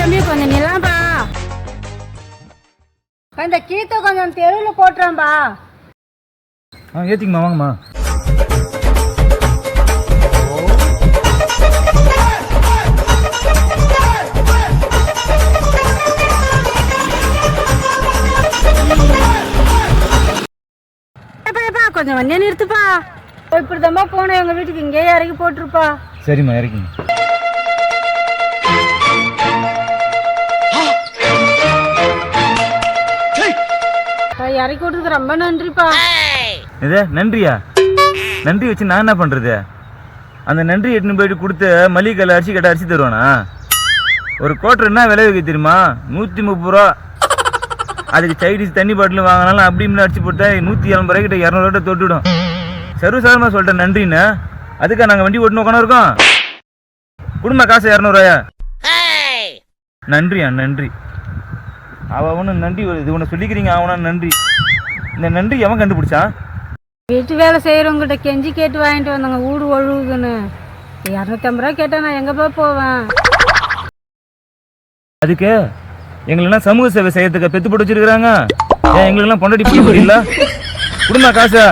தம்பி கொஞ்சம் நிலாம்பா இந்த கீத்தை கொஞ்சம் தெருவில் போட்டுறான்பா. ஆ ஏற்றிங்கம்மா வாங்கம்மா. ஏப்பா, ஏப்பா, கொஞ்சம் வண்டியை நிறுத்துப்பா. இப்படிதாம்மா போனேன். எங்க வீட்டுக்கு இங்கேயே இறக்கி போட்டுருப்பா. சரிம்மா இறக்கிங்க இறக்கி விட்டதுக்கு ரொம்ப நன்றிப்பா. இது நன்றியா? நன்றி வச்சு நான் என்ன பண்ணுறது அந்த நன்றி எட்டுன்னு போயிட்டு கொடுத்து மளிகை கல்ல அரிசி கட்ட அரிசி தருவானா? ஒரு கோட்டர் என்ன விலை வைக்க தெரியுமா? நூற்றி முப்பது ரூபா. அதுக்கு சைடிஸ் தண்ணி பாட்டில் வாங்கினாலும் அப்படி இப்படின்னு அடிச்சு போட்டா நூற்றி எண்பது ரூபாய் கிட்ட இரநூறுவா தொட்டுவிடும் சர்வசாதாரமாக சொல்லிட்டேன் நன்றின்னு அதுக்கா நாங்கள் வண்டி ஓட்டுன்னு உட்காந்து இருக்கோம். குடும்ப காசு இரநூறுவாயா நன்றியா நன்றி. அவ ஒன்று நன்றி இது ஒன்று சொல்லிக்கிறீங்க அவனா நன்றி. இந்த நன்றி எவன் கண்டுபிடிச்சான்? வீட்டு வேலை செய்யறவங்ககிட்ட கெஞ்சி கேட்டு வாங்கிட்டு வந்தாங்க வீடு ஒழுகுதுன்னு. இரநூத்தம்பது ரூபா கேட்டா நான் எங்கப்பா போவேன்? அதுக்கு எங்களெல்லாம் சமூக சேவை செய்யறதுக்கு பெத்து போட்டு வச்சிருக்காங்க ஏன் எங்களுக்கெல்லாம் பொண்டாட்டி பிள்ளை இல்ல குடும்ப காசு.